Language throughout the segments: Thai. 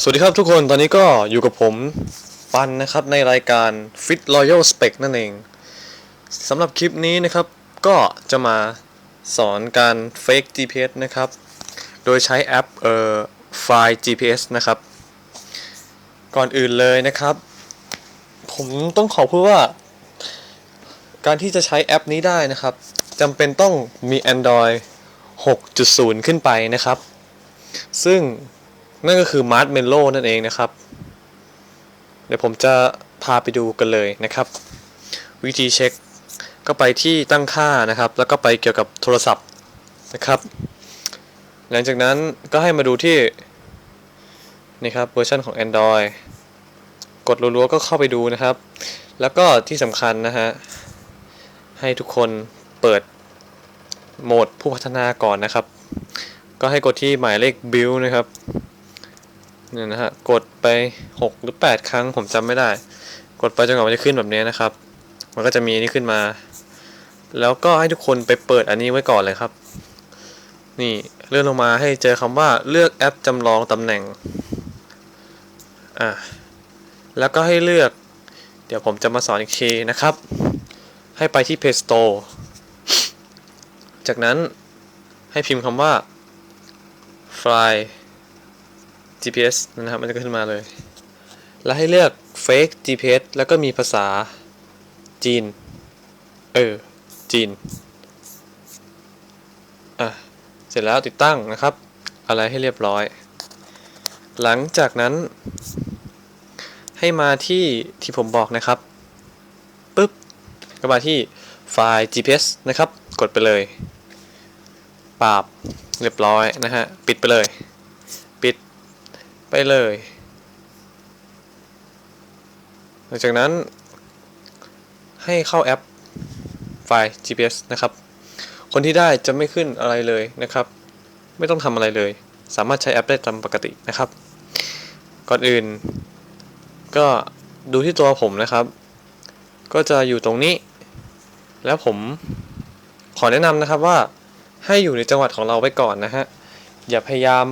สวัสดีครับทุกคนตอนนี้ก็อยู่กับผมปันนะครับในรายการ Fit Royal Spec นั่นเองสำหรับคลิปนี้นะครับก็จะมาสอนการ Fake GPS นะครับ โดยใช้แอปเอ่อไฟล์ GPS นะครับ ก่อนอื่นเลยนะครับ ผมต้องขอพูดว่า การที่จะใช้แอปนี้ได้นะครับจำเป็นต้องมี Android 6.0 ขึ้นไปนะครับ ซึ่ง นั่นก็คือ Marshmallow นั่นเองนะครับ เดี๋ยวผมจะพาไปดูกันเลยนะครับ วิธีเช็คก็ไปที่ตั้งค่านะครับ แล้วก็ไปเกี่ยวกับโทรศัพท์นะครับ หลังจากนั้นก็ให้มาดูที่นี่ครับเวอร์ชันของ Android กดรัวๆก็เข้าไปดูนะครับ แล้วก็ที่สำคัญนะฮะ ให้ทุกคนเปิดโหมดผู้พัฒนาก่อนนะครับ ก็ให้กดที่หมายเลข build นะครับ เนี่ยนะฮะกดไป 6 หรือ 8 ครั้งผมจำไม่ได้ กดไปจนกว่ามันจะขึ้นแบบนี้นะครับ มันก็จะมีนี่ขึ้นมา แล้วก็ให้ทุกคนไปเปิดอันนี้ไว้ก่อนเลยครับ นี่เลื่อนลงมาให้เจอคำว่าเลือกแอปจำลองตำแหน่งอะแล้วก็ให้เลือก เดี๋ยวผมจะมาสอนอีกทีนะครับ ให้ไปที่ Play Store จากนั้นให้พิมพ์คำว่า file GPS นะครับมันจะขึ้นมาเลย แล้วให้เลือก fake GPS แล้วก็มีภาษาจีน เออ จีน อะ เสร็จแล้วติดตั้งนะครับ อะไรให้เรียบร้อย หลังจากนั้น ให้มาที่ที่ผมบอกนะครับปึ๊บก็มาที่ไฟล์ GPS นะครับ กดไปเลยปราบเรียบร้อยนะฮะ ปิดไปเลย ไปเลย หลังจากนั้นให้เข้าแอปไฟล์ GPS นะครับ คนที่ได้จะไม่ขึ้นอะไรเลยนะครับ ไม่ต้องทำอะไรเลย สามารถใช้แอปได้ตามปกตินะครับ ก่อนอื่น ก็ดูที่ตัวผมนะครับ ก็จะอยู่ตรงนี้ แล้วผมขอแนะนำนะครับว่าให้อยู่ในจังหวัดของเราไว้ก่อนนะฮะ อย่าพยายาม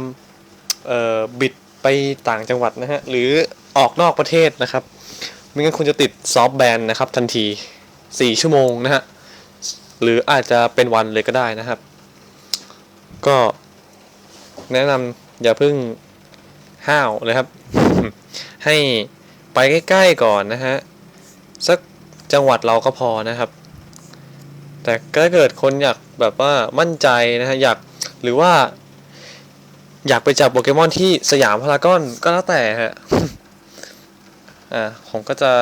บิด ไปต่างจังหวัดนะฮะ หรือออกนอกประเทศนะครับไม่งั้นคุณจะติดซอฟต์แบนนะครับ ทันที 4 ชั่วโมงนะฮะ หรืออาจจะเป็นวันเลยก็ได้นะครับ ก็แนะนำอย่าเพิ่งห้าวเลยครับ ให้ไปใกล้ๆก่อนนะฮะ สักจังหวัดเราก็พอนะครับ แต่ถ้าเกิดคนอยากแบบว่ามั่นใจนะฮะ อยากหรือว่า อยากไปจับโปเกมอนที่สยามพารากอนก็แล้วแต่ฮะ อ่าผมก็จะ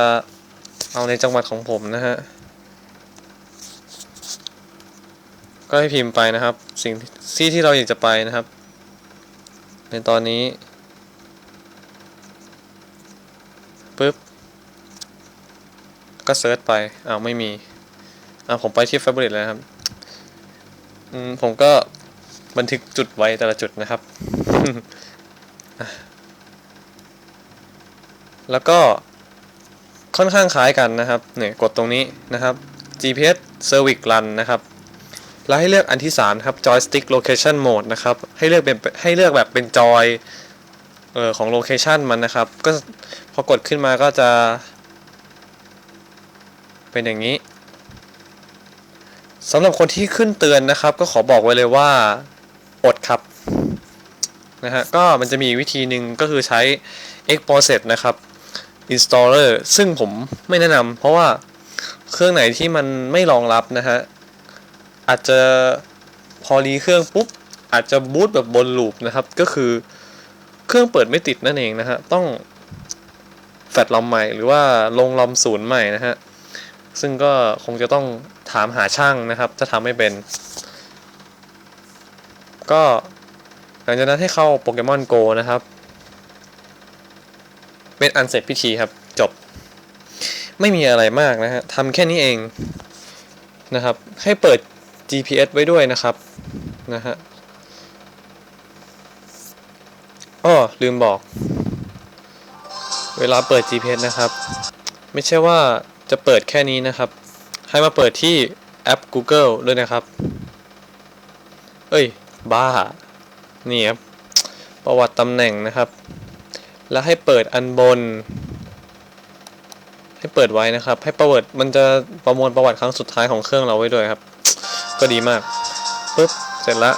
เอาในจังหวัดของผมนะฮะ ก็ให้พิมพ์ไปนะครับ สิ่งที่ที่เราอยากจะไปนะครับ ในตอนนี้ปึ๊บ ก็เซิร์ชไปอ้าวไม่มีอ่าผมไปที่ Fabric แล้วครับ อืมผมก็ บันทึกจุดไว้แต่ละจุดนะครับ แล้วก็ค่อนข้างคล้ายกันนะครับเนี่ยกดตรงนี้นะครับ GPS Service Run นะครับแล้วให้เลือกอันที่3ครับ Joystick Location Mode นะครับ ให้เลือกเป็นให้เลือกแบบเป็นจอยเออของโลเคชันมันนะครับ ก็พอกดขึ้นมาก็จะ เป็นอย่างนี้สำหรับคนที่ขึ้นเตือนนะครับ ก็ขอบอกไว้เลยว่า อดครับนะฮะก็มันจะมีวิธีหนึ่งก็คือใช้ Exposet นะครับ Installer ซึ่งผมไม่แนะนำเพราะว่าเครื่องไหนที่มันไม่รองรับนะฮะ อาจจะพอรีเครื่องปุ๊บ อาจจะบูตแบบบนลูปนะครับ ก็คือเครื่องเปิดไม่ติดนั่นเองนะฮะ ต้องแฟลชลอมใหม่หรือว่าลงลอมศูนย์ใหม่นะฮะ ซึ่งก็คงจะต้องถามหาช่างนะครับจะทำไม่เป็น ก็หลังจากนั้นให้เข้าโปเกมอนโกนะครับ เป็นอันเสร็จพิธีครับ จบ ไม่มีอะไรมากนะฮะทำแค่นี้เองนะครับ ให้เปิด GPS ไว้ด้วยนะครับนะฮะอ้อลืมบอก เวลาเปิด GPS นะครับ ไม่ใช่ว่าจะเปิดแค่นี้นะครับ ให้มาเปิดที่แอป Google ด้วยนะครับ เอ้ย บ้า นี่ครับ ประวัติตำแหน่งนะครับ แล้วให้เปิดอันบน ให้เปิดไว้นะครับ ให้ประวัติมันจะประมวลประวัติครั้งสุดท้ายของเครื่องเราไว้ด้วยครับ ก็ดีมากปุ๊บเสร็จล้ว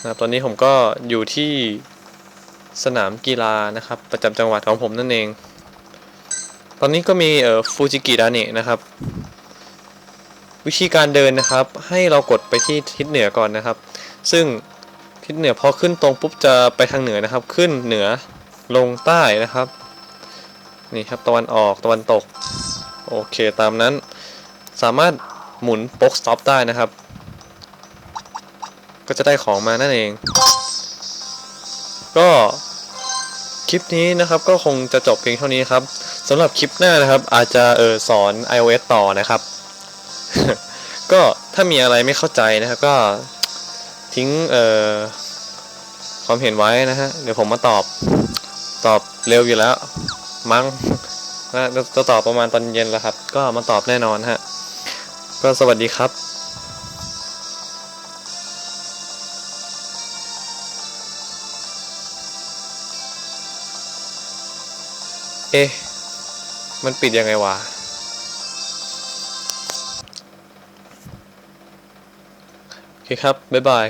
นะครับตอนนี้ผมก็อยู่ที่สนามกีฬานะครับ ประจำจังหวัดของผมนั่นเอง ตอนนี้ก็มีเอ่อฟูจิกิดาเนะนะครับ วิธีการเดินนะครับ ให้เรากดไปที่ทิศเหนือก่อนนะครับ ซึ่งทิศเหนือพอขึ้นตรงปุ๊บจะไปทางเหนือนะครับ ขึ้นเหนือลงใต้นะครับนี่ครับตะวันออกตะวันตกโอเคตามนั้น สามารถหมุนโป๊กสต็อปได้นะครับ ก็จะได้ของมานั่นเอง ก็คลิปนี้นะครับก็คงจะจบเพียงเท่านี้ครับสำหรับคลิปหน้านะครับ อาจจะเออสอน iOS ต่อนะครับ ก็ถ้ามีอะไรไม่เข้าใจนะครับก็ทิ้งเอ่อความเห็นไว้นะฮะ เดี๋ยวผมมาตอบตอบเร็วอยู่แล้ว มั้งนะจะตอบประมาณตอนเย็นแล้วครับ ก็มาตอบแน่นอนฮะ ก็สวัสดีครับเอ๊ะ มันปิดยังไงวะ โอเคครับ บ๊ายบาย